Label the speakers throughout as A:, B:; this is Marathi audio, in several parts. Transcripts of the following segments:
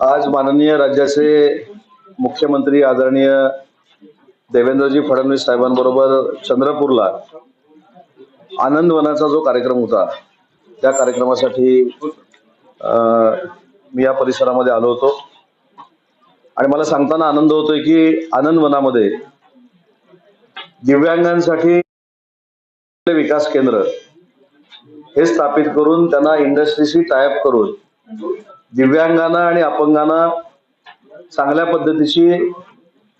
A: आज माननीय राज्याचे मुख्यमंत्री आदरणीय देवेंद्रजी फडणवीस साहेबांबरोबर चंद्रपूरला आनंद वनाचा जो कार्यक्रम होता त्या कार्यक्रमासाठी अं, मी या परिसरामध्ये आलो होतो. आणि मला सांगताना आनंद होतोय की आनंद वनामध्ये दिव्यांगांसाठी विकास केंद्र हे स्थापित करून त्यांना इंडस्ट्रीशी टायअप करून दिव्यांगांना आणि अपंगांना चांगल्या पद्धतीची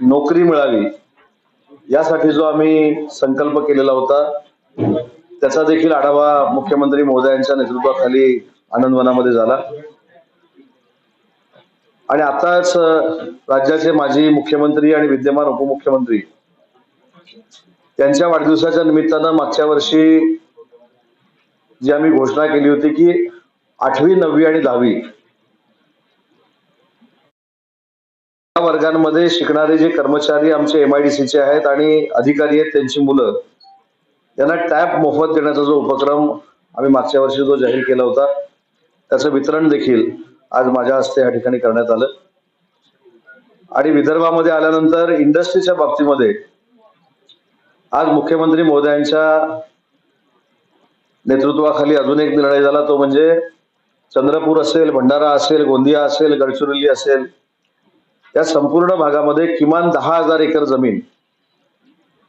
A: नोकरी मिळावी यासाठी जो आम्ही संकल्प केलेला होता त्याचा देखील आढावा मुख्यमंत्री महोदयांच्या नेतृत्वाखाली आनंदवनामध्ये झाला. आणि आताच राज्याचे माजी मुख्यमंत्री आणि विद्यमान उपमुख्यमंत्री त्यांच्या वाढदिवसाच्या निमित्तानं मागच्या वर्षी जी आम्ही घोषणा केली होती की आठवी नववी आणि दहावी या वर्गांमध्ये शिकणारे जे कर्मचारी आमचे एमआयडीसीचे आहेत आणि अधिकारी आहेत त्यांची मुलं त्यांना टॅब मोफत देण्याचा जो उपक्रम आम्ही मागच्या वर्षी जो जाहीर केला होता त्याचं वितरण देखील आज माझ्या हस्ते या ठिकाणी करण्यात आलं. आणि विदर्भामध्ये आल्यानंतर इंडस्ट्रीच्या बाबतीमध्ये आज मुख्यमंत्री मोदयांच्या नेतृत्वाखाली अजून एक निर्णय झाला तो म्हणजे चंद्रपूर असेल भंडारा असेल गोंदिया असेल गडचिरोली असेल त्या संपूर्ण भागामध्ये किमान दहा हजार एकर जमीन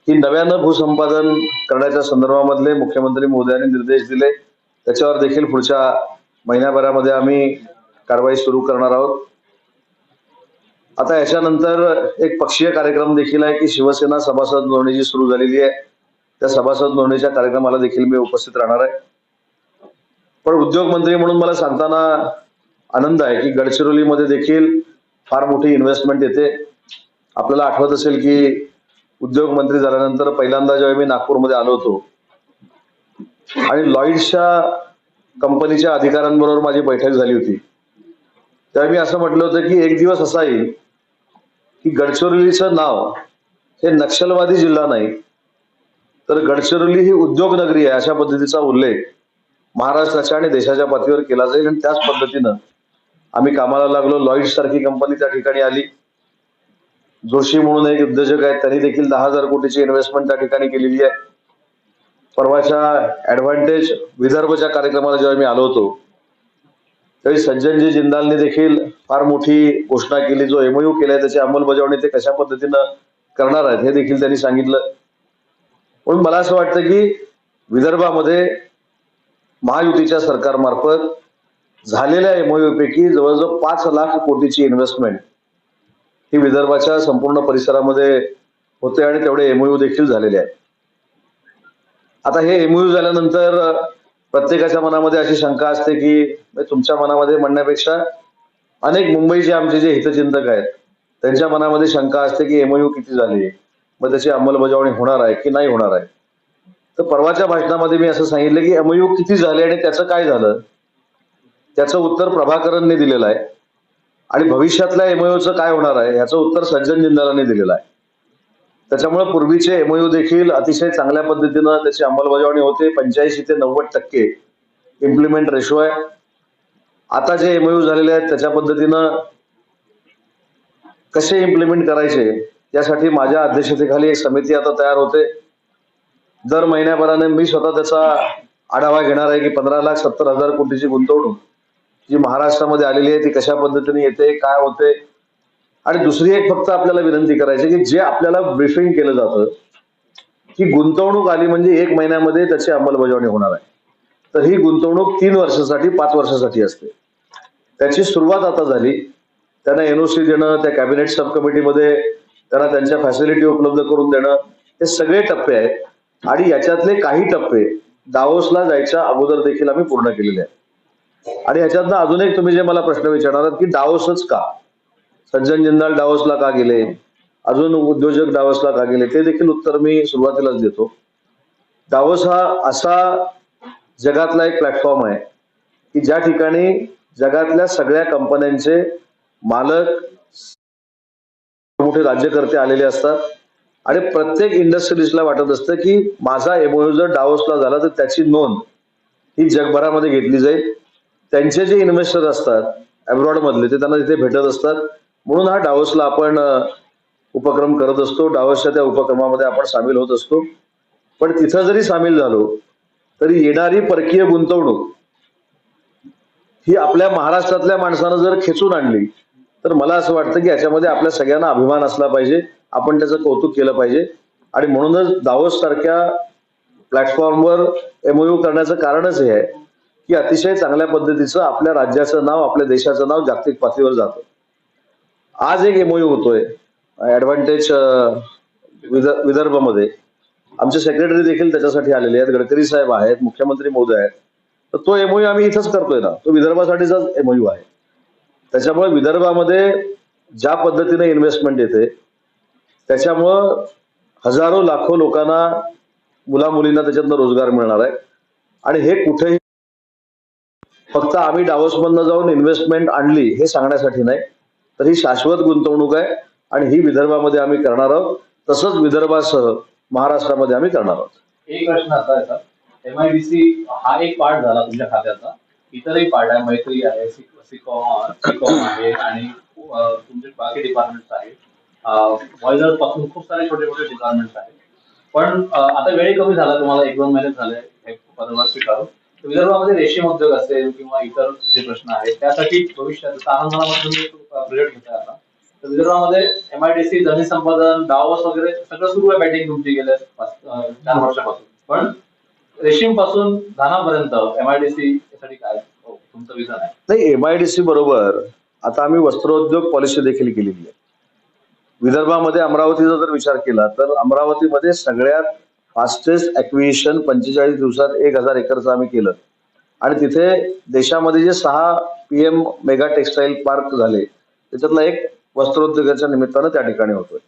A: ही नव्यानं भूसंपादन करण्याच्या संदर्भामधले मुख्यमंत्री महोदयांनी निर्देश दिले. त्याच्यावर देखील पुढच्या महिन्याभरामध्ये आम्ही कारवाई सुरू करणार आहोत. आता याच्यानंतर एक पक्षीय कार्यक्रम देखील आहे की शिवसेना सभासद नोंदणी जी सुरू झालेली आहे. त्या सभासद नोंदणीच्या कार्यक्रमाला देखील मी उपस्थित राहणार आहे. पण उद्योग मंत्री म्हणून मला सांगताना आनंद आहे की गडचिरोलीमध्ये देखील फार मोठी इन्व्हेस्टमेंट येते. आपल्याला आठवत असेल की उद्योग मंत्री झाल्यानंतर पहिल्यांदा जेव्हा मी नागपूरमध्ये आलो होतो आणि लॉईडच्या कंपनीच्या अधिकाऱ्यांबरोबर माझी बैठक झाली होती. त्यावेळी मी असं म्हटलं होतं की एक दिवस असा येईल की गडचिरोलीचं नाव हे नक्षलवादी जिल्हा नाही तर गडचिरोली ही उद्योगनगरी आहे अशा पद्धतीचा उल्लेख महाराष्ट्राच्या आणि देशाच्या पातळीवर केला जाईल आणि त्याच पद्धतीनं आम्ही कामाला लागलो. लॉईड सारखी कंपनी त्या ठिकाणी आली. जोशी म्हणून एक उद्योजक आहेत. त्यांनी देखील दहा हजार कोटीची इन्व्हेस्टमेंट त्या ठिकाणी केलेली आहे. परवाच्या ऍडव्हान्टेज विदर्भच्या कार्यक्रमाला जेव्हा मी आलो होतो त्यावेळी सज्जनजी जिंदालने देखील फार मोठी घोषणा केली. जो एमओयू केलाय त्याची अंमलबजावणी ते कशा पद्धतीनं करणार आहेत हे देखील त्यांनी सांगितलं. म्हणून मला असं वाटतं की विदर्भामध्ये महायुतीच्या सरकारमार्फत झालेल्या एमओयू पैकी जवळजवळ पाच लाख कोटीची इन्व्हेस्टमेंट ही विदर्भाच्या संपूर्ण परिसरामध्ये होते आणि तेवढे एमओयू देखील झालेले आहेत. आता हे एमओयू झाल्यानंतर प्रत्येकाच्या मनामध्ये अशी शंका असते की तुमच्या मनामध्ये म्हणण्यापेक्षा अनेक मुंबईचे आमचे जे हितचिंतक आहेत त्यांच्या मनामध्ये शंका असते की एमओयू किती झाली मग त्याची अंमलबजावणी होणार आहे की नाही होणार आहे? तर परवाच्या भाषणामध्ये मी असं सांगितलं की एमओयू किती झाले आणि त्याचं काय झालं? त्याचं उत्तर प्रभाकरनने दिलेलं आहे. आणि भविष्यातल्या एमओयूचं काय होणार आहे याचं उत्तर सज्जन जिंदालाने दिलेलं आहे. त्याच्यामुळे पूर्वीचे एमओयू देखील अतिशय चांगल्या पद्धतीनं त्याची अंमलबजावणी होते. पंच्याऐंशी ते नव्वद टक्के इम्प्लिमेंट रेशो आहे. आता जे एमओयू झालेले आहेत त्याच्या पद्धतीनं कसे इम्प्लिमेंट करायचे यासाठी माझ्या अध्यक्षतेखाली एक समिती आता तयार होते. दर महिन्याभराने मी स्वतः त्याचा आढावा घेणार आहे की पंधरा लाख सत्तर हजार कोटीची गुंतवणूक जी महाराष्ट्रामध्ये आलेली आहे ती कशा पद्धतीने येते काय होते? आणि दुसरी एक फक्त आपल्याला विनंती करायची की जे आपल्याला ब्रिफिंग केलं जातं की गुंतवणूक आली म्हणजे एक महिन्यामध्ये त्याची अंमलबजावणी होणार आहे. तर ही गुंतवणूक तीन वर्षासाठी पाच वर्षासाठी असते. त्याची सुरुवात आता झाली. त्यांना एनओसी देणं त्या कॅबिनेट सब कमिटीमध्ये त्यांना त्यांच्या फॅसिलिटी उपलब्ध करून देणं हे सगळे टप्पे आहेत. आणि याच्यातले काही टप्पे दावोसला जायच्या अगोदर देखील आम्ही पूर्ण केलेले आहेत. आणि ह्याच्यातनं अजून एक तुम्ही जे मला प्रश्न विचारणार आहात की डावसच का? सज्जन जिंदाल डावोसला का गेले? अजून उद्योजक डावोसला का गेले? ते देखील उत्तर मी सुरुवातीलाच देतो. डावस हा असा जगातला एक प्लॅटफॉर्म आहे की ज्या ठिकाणी जगातल्या सगळ्या कंपन्यांचे मालक मोठे राज्यकर्ते आलेले असतात. आणि प्रत्येक इंडस्ट्रीजला वाटत असतं की माझा एमओयू जर डावोसला झाला तर त्याची नोंद ही जगभरामध्ये घेतली जाईल. त्यांचे जे इन्व्हेस्टर असतात अब्रॉड मधले ते त्यांना तिथे भेटत असतात. म्हणून हा डावसला आपण उपक्रम करत असतो. डावसच्या त्या उपक्रमामध्ये आपण सामील होत असतो. पण तिथं जरी सामील झालो तरी येणारी परकीय गुंतवणूक ही आपल्या महाराष्ट्रातल्या माणसानं जर खेचून आणली तर मला असं वाटतं की याच्यामध्ये आपल्या सगळ्यांना अभिमान असला पाहिजे. आपण त्याचं कौतुक केलं पाहिजे. आणि म्हणूनच दावोस सारख्या प्लॅटफॉर्मवर एमओयू करण्याचं कारणच हे आहे. की अतिशय चांगल्या पद्धतीचं आपल्या राज्याचं नाव आपल्या देशाचं नाव जागतिक पातळीवर जातं. आज एक एमओयू होतोय ऍडव्हान्टेज विदर्भमध्ये. आमचे सेक्रेटरी देखील त्याच्यासाठी आलेले आहेत गडकरी साहेब आहेत मुख्यमंत्री मोदी आहेत. तर तो एमओयू आम्ही इथंच करतोय ना. तो विदर्भासाठीचाच एमओयू आहे. त्याच्यामुळे विदर्भामध्ये ज्या पद्धतीने इन्व्हेस्टमेंट येते त्याच्यामुळं हजारो लाखो लोकांना मुला मुलींना त्याच्यातनं रोजगार मिळणार आहे. आणि हे कुठेही फक्त आम्ही डावसमधनं जाऊन इन्व्हेस्टमेंट आणली हे सांगण्यासाठी नाही. तर ही शाश्वत गुंतवणूक आहे आणि ही विदर्भामध्ये आम्ही करणार आहोत. तसंच विदर्भासह महाराष्ट्रामध्ये आम्ही करणार आहोत.
B: एक प्रश्न असा आहे सर एमआयडीसी हा एक पार्ट झाला तुमच्या खात्याचा. इतरही पार्ट आहे मैत्री आहे सिकॉम आहे आणि तुमचे बाकी डिपार्टमेंट आहेत. बॉयलरपासून खूप सारे छोटे छोटे डिपार्टमेंट आहेत. पण आता वेळ कमी झाला तुम्हाला एक दोन महिने झाले हे पदभार स्वीकारून. विदर्भामध्ये रेशीम उद्योग असेल किंवा इतर जे प्रश्न आहेत त्यासाठी भविष्यात तारांगणामध्ये तुम्ही प्रोजेक्ट घेताय आता तर विदर्भामध्ये एमआयडीसी जमीन संपादन डावस वगैरे सगळं सुरू आहे बॅटिंग तुमची गेल्या चार वर्षापासून. पण रेशीमपासून धानापर्यंत एमआयडीसी साठी काय तुमचं विधान आहे?
A: नाही एमआयडीसी बरोबर. आता आम्ही वस्त्रोद्योग पॉलिसी देखील केलेली आहे. विदर्भामध्ये अमरावतीचा जर विचार केला तर अमरावतीमध्ये सगळ्यात फास्टेस्ट ऍक्विजिशन पंचेचाळीस दिवसात एक हजार एकरचं आम्ही केलं. आणि तिथे देशामध्ये जे सहा पीएम मेगा टेक्सटाईल पार्क झाले त्याच्यातला एक वस्त्रोद्योगाच्या निमित्तानं त्या ठिकाणी होतोय.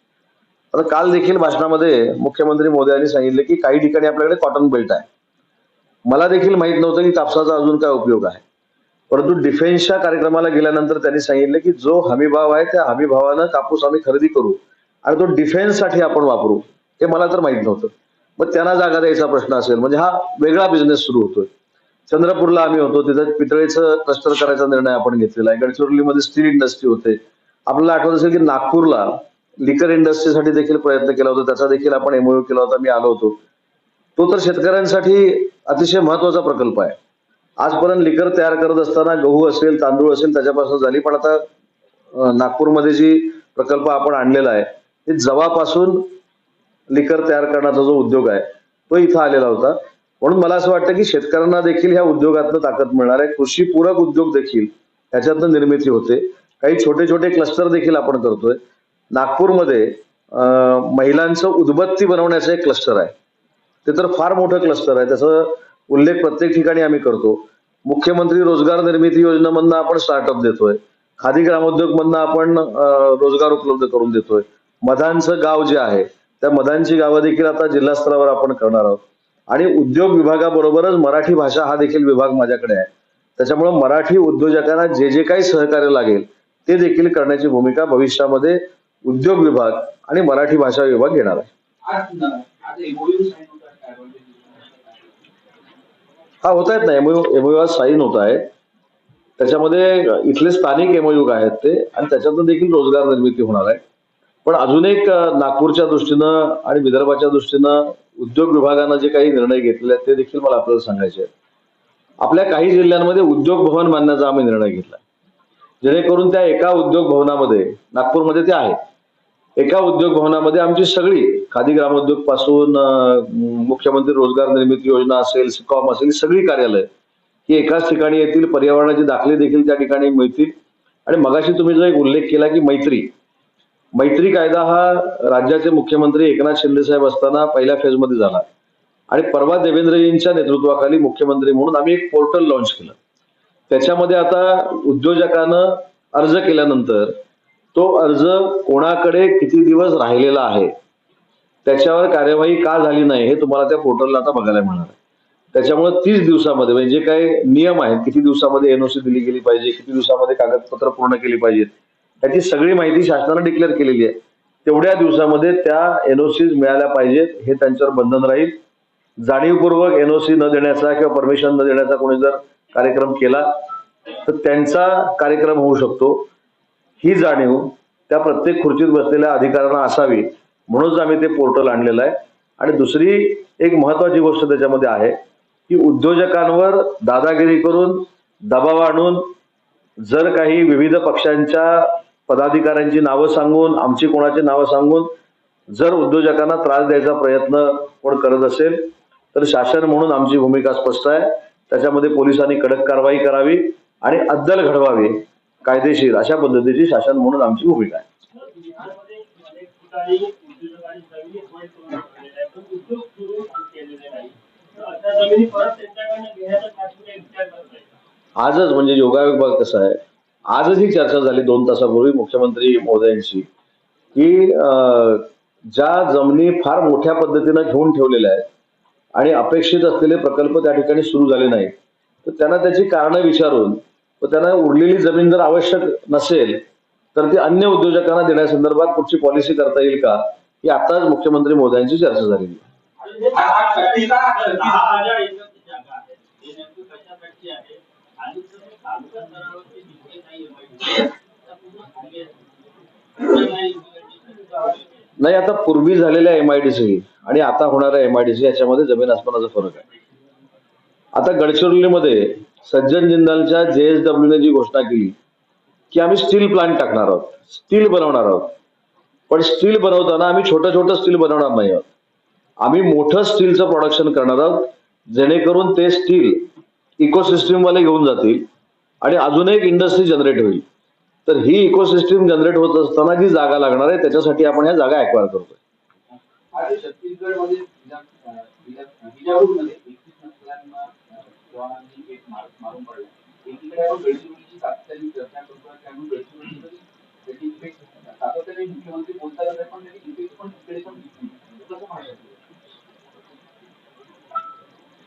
A: आता काल देखील भाषणामध्ये मुख्यमंत्री मोदी यांनी सांगितले की काही ठिकाणी आपल्याकडे कॉटन बेल्ट आहे. मला देखील माहीत नव्हतं की कापसाचा अजून काय उपयोग आहे. परंतु डिफेन्सच्या कार्यक्रमाला गेल्यानंतर त्यांनी सांगितलं की जो हमीभाव आहे त्या हमीभावानं कापूस आम्ही खरेदी करू आणि तो डिफेन्ससाठी आपण वापरू हे मला तर माहीत नव्हतं. मग त्यांना जागा द्यायचा प्रश्न असेल. म्हणजे हा वेगळा बिझनेस सुरू होतोय. चंद्रपूरला आम्ही होतो तिथं पितळेचं क्लस्टर करायचा निर्णय आपण घेतलेला आहे. गडचिरोलीमध्ये स्टील इंडस्ट्री होते. आपल्याला आठवत असेल की नागपूरला लिकर इंडस्ट्रीसाठी देखील प्रयत्न केला होता. त्याचा देखील आपण एमओयू केला होता. मी आलो होतो. तो तर शेतकऱ्यांसाठी अतिशय महत्त्वाचा प्रकल्प आहे. आजपर्यंत लिकर तयार करत असताना गहू असेल तांदूळ असेल त्याच्यापासून झाली. पण आता नागपूरमध्ये जी प्रकल्प आपण आणलेला आहे ते जवापासून लिकर तयार करण्याचा जो उद्योग आहे तो इथं आलेला होता. म्हणून मला असं वाटतं की शेतकऱ्यांना देखील ह्या उद्योगातनं ताकद मिळणार आहे. कृषी पूरक उद्योग देखील ह्याच्यातनं निर्मिती होते. काही छोटे छोटे क्लस्टर देखील आपण करतोय. नागपूरमध्ये महिलांचं उदबत्ती बनवण्याचं एक क्लस्टर आहे. ते तर फार मोठं क्लस्टर आहे. त्याचा उल्लेख प्रत्येक ठिकाणी आम्ही करतो. मुख्यमंत्री रोजगार निर्मिती योजनेमधनं आपण स्टार्टअप देतोय. खादी ग्रामोद्योग मधनं आपण रोजगार उपलब्ध करून देतोय. मधांचं गाव जे आहे त्या मधांची गावं देखील आता जिल्हा स्तरावर आपण करणार आहोत. आणि उद्योग विभागाबरोबरच मराठी भाषा हा देखील विभाग माझ्याकडे आहे. त्याच्यामुळे मराठी उद्योजकांना जे जे काही सहकार्य लागेल ते देखील करण्याची भूमिका भविष्यामध्ये उद्योग विभाग आणि मराठी भाषा विभाग घेणार आहे. हा होत आहेत ना एमओयू एमओयू आज साईन होत आहे त्याच्यामध्ये इथले स्थानिक एमओयू आहेत ते. आणि त्याच्यातून देखील रोजगार निर्मिती होणार आहे. पण अजून एक नागपूरच्या दृष्टीनं आणि विदर्भाच्या दृष्टीनं उद्योग विभागानं जे काही निर्णय घेतलेले आहेत ते देखील मला आपल्याला सांगायचे आहेत. आपल्या काही जिल्ह्यांमध्ये उद्योग भवन बांधण्याचा आम्ही निर्णय घेतला जेणेकरून त्या एका उद्योग भवनामध्ये नागपूरमध्ये ते आहे एका उद्योग भवनामध्ये आमची सगळी खादी ग्रामोद्योगपासून मुख्यमंत्री रोजगार निर्मिती योजना असेल सिकॉम असेल सगळी कार्यालय ही एकाच ठिकाणी येतील पर्यावरणाचे दाखले देखील त्या ठिकाणी मिळतील. आणि मगाशी तुम्ही जो एक उल्लेख केला की मैत्री मैत्री कायदा हा राज्याचे मुख्यमंत्री एकनाथ शिंदे साहेब असताना पहिल्या फेजमध्ये झाला. आणि परवा देवेंद्रजींच्या नेतृत्वाखाली मुख्यमंत्री म्हणून आम्ही एक पोर्टल लॉन्च केलं. त्याच्यामध्ये आता उद्योजकानं अर्ज केल्यानंतर तो अर्ज कोणाकडे किती दिवस राहिलेला आहे त्याच्यावर कार्यवाही का झाली नाही हे तुम्हाला त्या पोर्टलला आता बघायला मिळणार आहे. त्याच्यामुळे तीस दिवसामध्ये म्हणजे जे काही नियम आहेत किती दिवसामध्ये एनओसी दिली गेली पाहिजे किती दिवसामध्ये कागदपत्र पूर्ण केली पाहिजेत त्याची सगळी माहिती शासनानं डिक्लेअर केलेली आहे. तेवढ्या दिवसामध्ये त्या एनओसी मिळाल्या पाहिजेत हे त्यांच्यावर बंधन राहील. जाणीवपूर्वक एनओसी न देण्याचा किंवा परमिशन न देण्याचा कोणी जर कार्यक्रम केला तर त्यांचा कार्यक्रम होऊ शकतो. ही जाणीव त्या प्रत्येक खुर्चीत बसलेल्या अधिकाऱ्यांना असावी म्हणूनच आम्ही ते पोर्टल आणलेलं आहे. आणि दुसरी एक महत्वाची गोष्ट त्याच्यामध्ये आहे की उद्योजकांवर दादागिरी करून दबाव आणून जर काही विविध पक्षांच्या पदाधिकाऱ्यांची नावं सांगून आमची कोणाची नावं सांगून जर उद्योजकांना त्रास द्यायचा प्रयत्न कोण करत असेल तर शासन म्हणून आमची भूमिका स्पष्ट आहे. त्याच्यामध्ये पोलिसांनी कडक कारवाई करावी आणि अद्दल घडवावी कायदेशीर अशा पद्धतीची शासन म्हणून आमची भूमिका आहे. आजच म्हणजे योगायोग बघ कसं आहे. आजच ही चर्चा झाली दोन तासापूर्वी मुख्यमंत्री महोदयांशी की अं, ज्या जमिनी फार मोठ्या पद्धतीनं घेऊन ठेवलेल्या आहेत आणि अपेक्षित असलेले प्रकल्प त्या ठिकाणी सुरू झाले नाहीत तर त्यांना त्याची कारणं विचारून व त्यांना उरलेली जमीन जर आवश्यक नसेल तर ती अन्य उद्योजकांना देण्यासंदर्भात कुठची पॉलिसी करता येईल का ही आताच मुख्यमंत्री मोदयांची चर्चा झालेली आहे.
C: आणि
A: नाही आता पूर्वी झालेल्या एमआयडीसी आणि आता होणाऱ्या एमआयडीसी याच्यामध्ये जमीन आसमानाचा फरक आहे. आता गडचिरोलीमध्ये सज्जन जिंदालच्या जेएसडब्ल्यूने जी घोषणा केली की आम्ही स्टील प्लांट टाकणार आहोत स्टील बनवणार आहोत. पण स्टील बनवताना आम्ही छोटं छोटं स्टील बनवणार नाही आहोत. आम्ही मोठं स्टीलचं प्रोडक्शन करणार आहोत जेणेकरून ते स्टील इकोसिस्टीम वाले घेऊन जातील. आणि अजून एक इंडस्ट्री जनरेट होईल. तर ही इकोसिस्टीम जनरेट होत असताना जी जागा लागणार आहे त्याच्यासाठी आपण ह्या जागा ऍक्वायर करतोय.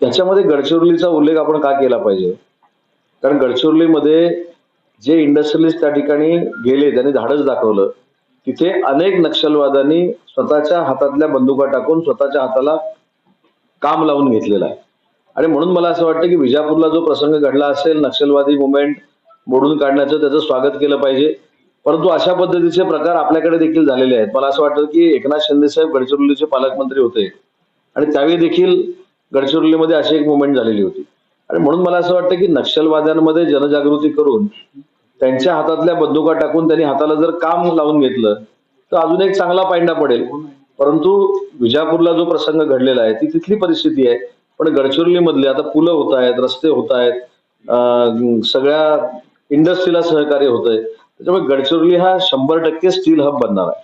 A: त्याच्यामध्ये गडचिरोलीचा उल्लेख आपण का केला पाहिजे? कारण गडचिरोलीमध्ये जे इंडस्ट्रियलिस्ट त्या ठिकाणी गेले त्यांनी धाडस दाखवलं तिथे अनेक नक्षलवाद्यांनी स्वतःच्या हातातल्या बंदुका टाकून स्वतःच्या हाताला काम लावून घेतलेलं आहे. आणि म्हणून मला असं वाटतं की विजापूरला जो प्रसंग घडला असेल नक्षलवादी मुवमेंट मोडून काढण्याचं त्याचं स्वागत केलं पाहिजे. परंतु अशा पद्धतीचे प्रकार आपल्याकडे देखील झालेले आहेत. मला असं वाटतं की एकनाथ शिंदे साहेब गडचिरोलीचे पालकमंत्री होते. आणि त्यावेळी देखील गडचिरोलीमध्ये अशी एक मुवमेंट झालेली होती. आणि म्हणून मला असं वाटतं की नक्षलवाद्यांमध्ये जनजागृती करून त्यांच्या हातातल्या बंदुका टाकून त्यांनी हाताला जर काम लावून घेतलं तर अजून एक चांगला पायंडा पडेल. परंतु विजापूरला जो प्रसंग घडलेला आहे ती तिथली परिस्थिती आहे. पण गडचिरोलीमधले आता पुलं होत आहेत रस्ते होत आहेत सगळ्या इंडस्ट्रीला सहकार्य होत आहे त्याच्यामुळे गडचिरोली हा शंभर टक्के स्टील हब बनणार आहे.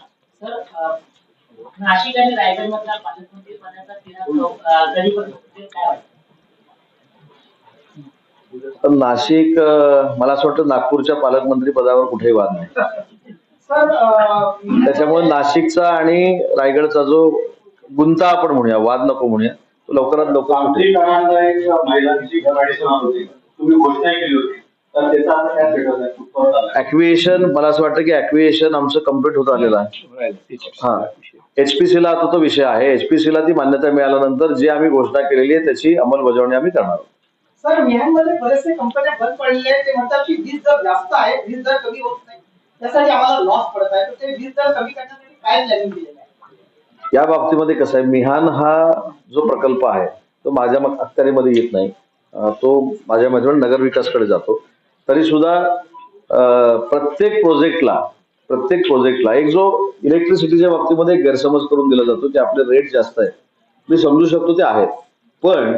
D: नाशिक आणि रायगड मधला पालकमंत्री पदाचा तिढा कधी पण काय वाटतं
A: पण नाशिक मला असं वाटतं नागपूरच्या पालकमंत्री पदावर कुठेही वाद नाही. त्याच्यामुळे नाशिकचा आणि रायगडचा जो गुंता आपण म्हणूया वाद नको म्हणूया तो लवकरात लवकर
E: आमची
A: सुटेल.
E: काळांना एक महिलांची घराडी होणार होती. तुम्ही घोषणा केली होती. तर त्याचा आता काय स्टेटस आहे कुठपर्यंत आलाय?
A: ऍक्विएशन मला असं वाटतं की ऍक्विएशन आमचं कंप्लीट होत आलेलं आहे. हा. एचपीसी ला आता तो विषय आहे. एचपीसी ला ती मान्यता मिळाल्यानंतर जी आम्ही घोषणा केलेली आहे त्याची अंमलबजावणी आम्ही करणार आहोत.
F: सर मिहानमध्ये बरेचसे कंपन्या बंद पडलेल्या आहेत. ते म्हणतात की वीज दर जास्त आहे वीज दर कमी होत नाही. त्यासाठी आम्हाला लॉस पडत आहे. तर ते वीज दर कमी करण्यासाठी काय प्लॅनिंग दिलेलं आहे?
A: या बाबतीमध्ये कसं आहे मिहान हा जो प्रकल्प आहे तो माझ्या मग अखत्यारीमध्ये येत नाही. तो माझ्या माझ्या नगर विकासकडे जातो. तरी सुद्धा प्रत्येक प्रोजेक्टला प्रत्येक प्रोजेक्टला एक जो इलेक्ट्रिसिटीच्या बाबतीमध्ये गैरसमज करून दिला जातो की आपले रेट जास्त आहेत. मी समजू शकतो ते आहेत. पण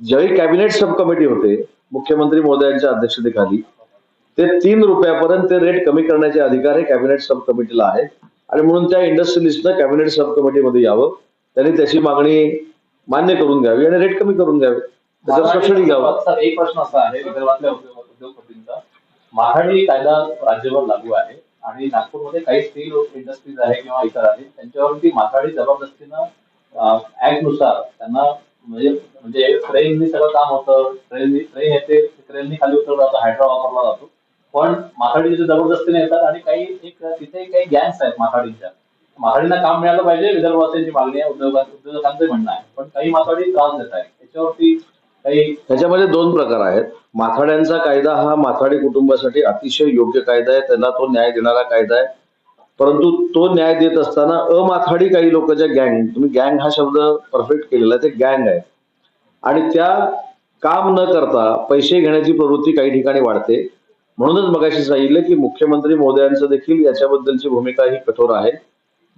A: ज्यावेळी कॅबिनेट सब कमिटी होते मुख्यमंत्री महोदयांच्या अध्यक्षतेखाली ते तीन रुपयापर्यंत ते रेट कमी करण्याचे अधिकार हे कॅबिनेट सब कमिटीला आहेत. आणि म्हणून त्या इंडस्ट्रियलिस्टनं कॅबिनेट सब कमिटीमध्ये यावं. त्यांनी त्याची मागणी मान्य करून घ्यावी आणि रेट कमी करून घ्यावे. त्याच्यावर सबसिडी घ्यावं
B: सर, एक प्रश्न असा आहे विदर्भातल्या उद्योग- उद्योगपतींचा. कायदा राज्यभर लागू आहे आणि नागपूरमध्ये काही स्टील इंडस्ट्रीज आहे किंवा इतर आहे त्यांच्यावरती माथाडी जबरदस्तीनं ऍक्टनुसार त्यांना म्हणजे म्हणजे ट्रेननी सगळं काम होतं. ट्रेननी ट्रेन येते ट्रेननी खाली उतरलं जातं हायड्रा वापरला जातो. पण माथाडी तिथे जबरदस्तीने येतात आणि काही एक तिथे काही गॅंग्स आहेत माथाडींच्या. माथाडींना काम मिळालं पाहिजे विदर्भवासियांची मागणी आहे उद्योग उद्योजकांचं म्हणणं आहे. पण काही माथाडी त्रास देत आहे त्याच्यावरती काही
A: त्याच्यामध्ये दोन प्रकार आहेत. माथाड्यांचा कायदा हा माथाडी कुटुंबासाठी अतिशय योग्य कायदा आहे. त्याला तो न्याय देणारा कायदा आहे. परंतु तो न्याय देत असताना अमाथाडी काही लोक ज्या गँग तुम्ही गँग हा शब्द परफेक्ट केलेला आहे ते गँग आहे. आणि त्या काम न करता पैसे घेण्याची प्रवृत्ती काही ठिकाणी वाढते. म्हणूनच मगाशी सांगितलं की मुख्यमंत्री महोदयांचं देखील याच्याबद्दलची भूमिका ही कठोर आहे.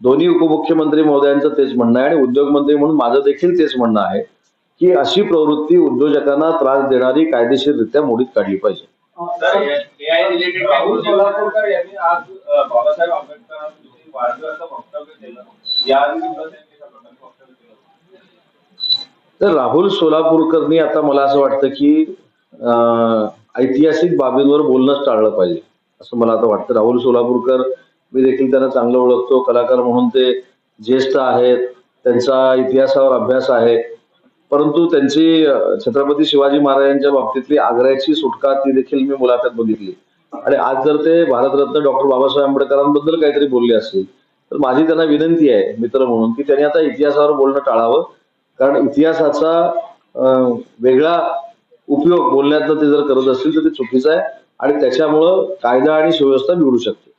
A: दोन्ही उपमुख्यमंत्री महोदयांचं तेच म्हणणं आहे आणि उद्योगमंत्री म्हणून माझं देखील तेच म्हणणं आहे की अशी प्रवृत्ती उद्योजकांना त्रास देणारी कायदेशीररित्या मोडीत काढली पाहिजे.
C: बाबासाहेब आंबेडकरांनी वाढदिवसाचं वक्तव्य केलं.
A: तर राहुल सोलापूरकरनी आता मला असं वाटतं की ऐतिहासिक बाबींवर बोलणंच टाळलं पाहिजे असं मला आता वाटतं. राहुल सोलापूरकर मी देखील त्यांना चांगलं ओळखतो. कलाकार म्हणून ते ज्येष्ठ आहेत. त्यांचा इतिहासावर अभ्यास आहे. परंतु त्यांची छत्रपती शिवाजी महाराजांच्या बाबतीतली आग्र्याची सुटका ती देखील मी मुलाखत बघितली. आणि आज जर ते भारतरत्न डॉक्टर बाबासाहेब आंबेडकरांबद्दल काहीतरी बोलले असतील तर माझी त्यांना विनंती आहे मित्र म्हणून की त्यांनी आता इतिहासावर बोलणं टाळावं. कारण इतिहासाचा वेगळा उपयोग बोलण्यातनं ते जर करत असतील तर ते चुकीचं आहे आणि त्याच्यामुळं कायदा आणि सुव्यवस्था बिघडू शकते.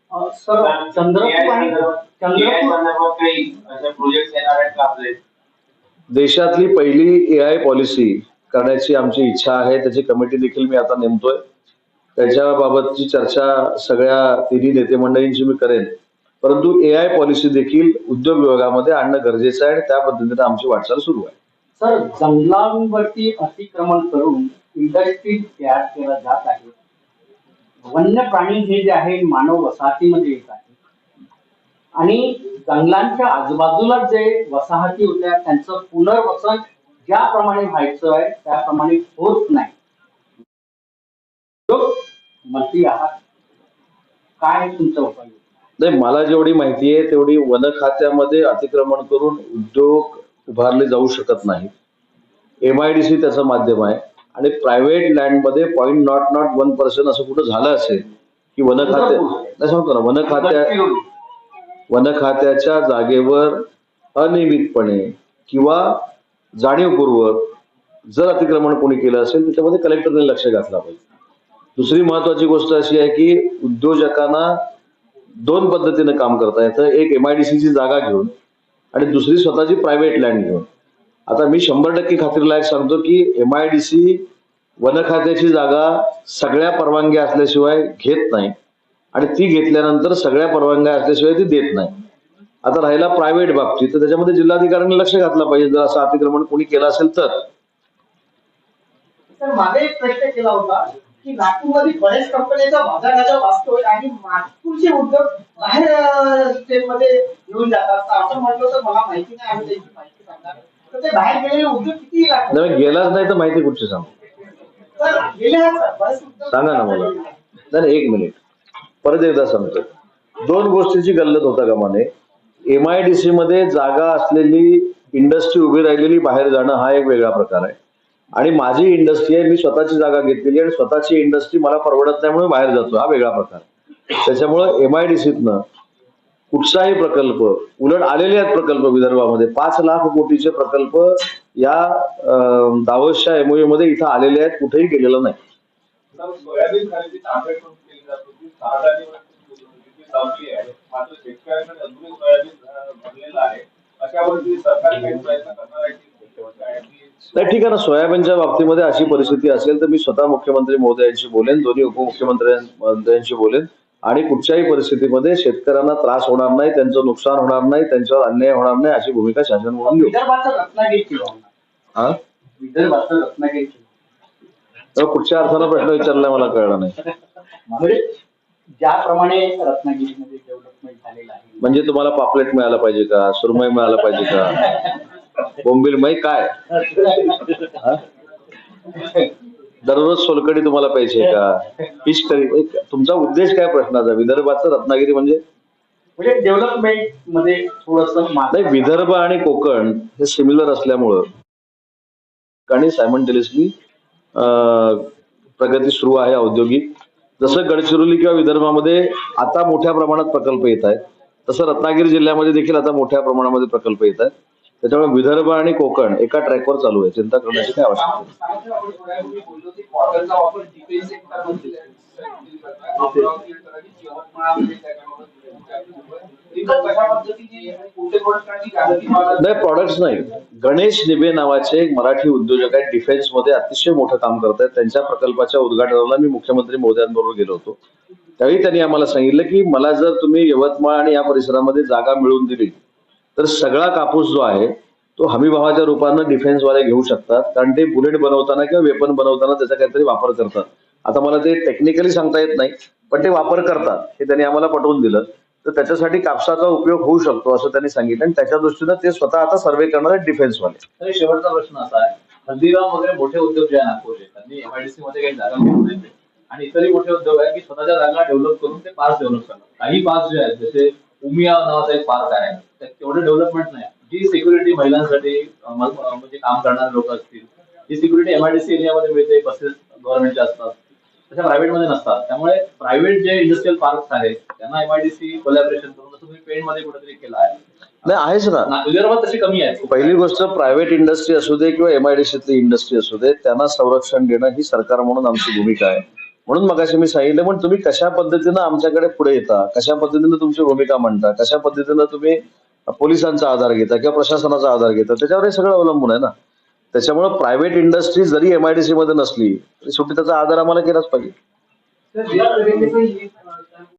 A: देशातली पहिली ए आय पॉलिसी करण्याची आमची इच्छा आहे त्याची कमिटी देखील मी आता नेमतोय. त्याच्याबाबतची चर्चा सगळ्या तिन्ही नेते मंडळींची मी करेन. परंतु ए आय पॉलिसी देखील उद्योग विभागामध्ये आणणं गरजेचं आहे आणि त्या पद्धतीने आमची वाटचाल सुरू आहे.
F: सर जंगलांवरती अतिक्रमण करून इंडस्ट्री तयार केला जात आहे. वन्य प्राणी हे जे आहे मानव वसाहतीमध्ये येत आहे. आणि जंगलांच्या आजूबाजूला जे वसाहती होत्या त्यांचं पुनर्वसन ज्याप्रमाणे व्हायचं आहे त्याप्रमाणे होत नाही. मंत्री आहात? काय तुमचं उपाय?
A: नाही मला जेवढी माहिती आहे तेवढी वन खात्यामध्ये अतिक्रमण करून उद्योग उभारले जाऊ शकत नाहीत एम आय डी सी त्याचं माध्यम आहे. आणि private लँडमध्ये point nought nought one percent असं कुठं झालं असेल की वन खात्या नाही सांगतो ना वन खात्या वन खात्याच्या जागेवर अनियमितपणे किंवा जाणीवपूर्वक जर अतिक्रमण कोणी केलं असेल त्याच्यामध्ये कलेक्टरने लक्ष घातलं पाहिजे. दुसरी महत्वाची गोष्ट अशी आहे की उद्योजकांना दोन पद्धतीने काम करता येतं. एक एमआयडीसीची जागा घेऊन आणि दुसरी स्वतःची प्रायव्हेट लँड घेऊन. आता मी शंभर टक्के खात्रीलायक सांगतो की एमआयडीसी वन खात्याची जागा सगळ्या परवानग्या असल्याशिवाय घेत नाही. आणि ती घेतल्यानंतर सगळ्या परवानग्या असल्याशिवाय ती देत नाही. आता राहिला प्रायव्हेट बाबतीत तर त्याच्यामध्ये जिल्हाधिकाऱ्यांनी लक्ष घातलं पाहिजे. जर असं अतिक्रमण कोणी केलं असेल तर.
F: तर मागे एक प्रश्न केला होता. की नागपूरमध्ये बऱ्याच कंपन्यांचा बाजारगाजा वाचतोय आणि नागपूरचे उद्योग बाहेर स्टेटमध्ये येऊन जातात. असं म्हटलं तर मला माहिती नाही आम्ही त्याची माहिती सांगणार तर ते बाहेर गेलेले उद्योग किती लागतात
A: गेलाच नाही तर माहिती कुठची सांग?
F: तर गेले
A: सांगा ना मला. नाही एक मिनिट. परत एकदा सांगतो. दोन गोष्टीची गल्लत होता गमाने एमआयडीसी मध्ये जागा असलेली इंडस्ट्री उभी राहिलेली बाहेर जाणं हा एक वेगळा प्रकार आहे. आणि माझी इंडस्ट्री आहे मी स्वतःची जागा घेतलेली आणि स्वतःची इंडस्ट्री मला परवडत नाही म्हणून बाहेर जातो हा वेगळा प्रकार. त्याच्यामुळं एमआयडीसीतनं कुठचाही प्रकल्प उलट आलेले आहेत प्रकल्प विदर्भामध्ये पाच लाख कोटीचे प्रकल्प या दावसच्या एमओयू मध्ये इथं आलेले आहेत कुठेही गेलेलं नाही.
C: तर आहे की
A: नाही ठीक आहे ना. सोयाबीनच्या बाबतीमध्ये अशी परिस्थिती असेल तर मी स्वतः मुख्यमंत्री महोदयांशी बोलेन दोन्ही उपमुख्यमंत्र्यांशी बोलेन. आणि कुठच्याही परिस्थितीमध्ये शेतकऱ्यांना त्रास होणार नाही त्यांचं नुकसान होणार नाही त्यांच्यावर अन्याय होणार नाही अशी भूमिका शासन म्हणून घेऊ. हा कुठच्या अर्थानं प्रश्न विचारला मला कळलं नाही.
F: म्हणजे ज्याप्रमाणे रत्नागिरीमध्ये डेव्हलपमेंट झालेलं आहे.
A: म्हणजे तुम्हाला पापलेट मिळालं पाहिजे का? सुरमई मिळालं पाहिजे का? बोंबील मै काय? हा? दररोज सोलकडी तुम्हाला पाहिजे का? फिश करी तुमचा उद्देश काय प्रश्नाचा? विदर्भाचं रत्नागिरी म्हणजे?
F: म्हणजे डेव्हलपमेंटमध्ये थोडस
A: नाही विदर्भ आणि कोकण हे सिमिलर असल्यामुळं. आणि सायमल्टेनियसली प्रगती सुरू आहे औद्योगिक. जसं गडचिरोली किंवा विदर्भामध्ये आता मोठ्या प्रमाणात प्रकल्प येत आहेत तसं रत्नागिरी जिल्ह्यामध्ये देखील आता मोठ्या प्रमाणामध्ये प्रकल्प येत आहेत. त्याच्यामुळे विदर्भ आणि कोकण एका ट्रॅकवर चालू आहे. चिंता करण्याची काय आवश्यकता नाही.
E: प्रॉडक्ट
A: नाही प्रॉडक्ट्स नाही. गणेश निबे नावाचे एक मराठी उद्योजक आहेत. डिफेन्समध्ये अतिशय मोठं काम करत आहेत. त्यांच्या प्रकल्पाच्या उद्घाटनाला मी मुख्यमंत्री मोद्यांबरोबर गेलो होतो. त्यावेळी त्यांनी आम्हाला सांगितलं की मला जर तुम्ही यवतमाळ आणि या परिसरामध्ये जागा मिळवून दिली तर सगळा कापूस जो आहे तो हमीभावाच्या रूपानं डिफेन्सवाले घेऊ शकतात. कारण ते बुलेट बनवताना किंवा वेपन बनवताना त्याचा काहीतरी वापर करतात. आता मला ते टेक्निकली सांगता येत नाही पण ते वापर करतात. हे त्यांनी आम्हाला पटवून दिलं. तर त्याच्यासाठी कापसाचा उपयोग होऊ शकतो असं त्यांनी सांगितलं. आणि त्याच्या दृष्टीनं ते स्वतः आता सर्वे करणार आहेत डिफेन्सवाले
B: शेवटचा प्रश्न असा आहे. हल्दीराम वगैरे मोठे उद्योग जे आहे नागपूरचे त्यांनी एमआयडीसी मध्ये काही जागा घेऊन आणि इतरही मोठे उद्योग आहे की स्वतःच्या जागा डेव्हलप करून ते पास डेव्हलप करतात. काही पास जे आहेत जसे उमिया नावाचा एक पार्क आहे. त्यात तेवढे डेव्हलपमेंट नाही. जी सिक्युरिटी महिलांसाठी म्हणजे काम करणारे लोक असतील जी सिक्युरिटी एमआयडीसी एरियामध्ये मिळते बसेस गव्हर्नमेंटच्या असतात तशा प्रायव्हेटमध्ये नसतात. त्यामुळे प्रायव्हेट जे इंडस्ट्रियल पार्क आहेत त्यांना एमआयडीसी कोलॅबरेशन करून जसं तुम्ही पेन मध्ये कुठेतरी केलं आहे.
A: नाही आहेच ना-
B: विदर्भात तशी कमी आहे.
A: पहिली गोष्ट प्रायव्हेट इंडस्ट्री असू दे किंवा एमआयडीसीतली इंडस्ट्री असू दे त्यांना संरक्षण देणं ही सरकार म्हणून आमची भूमिका आहे. म्हणून मगाशी मी सांगितलं पण तुम्ही कशा पद्धतीनं आमच्याकडे पुढे येता? कशा पद्धतीनं तुमची भूमिका मांडता? कशा पद्धतीनं तुम्ही पोलिसांचा आधार घेता किंवा प्रशासनाचा आधार घेता? त्याच्यावर हे सगळं अवलंबून आहे ना. त्याच्यामुळे प्रायव्हेट इंडस्ट्री जरी एमआयडीसी मध्ये नसली तरी शेवटी त्याचा आधार आम्हाला केलाच पाहिजे.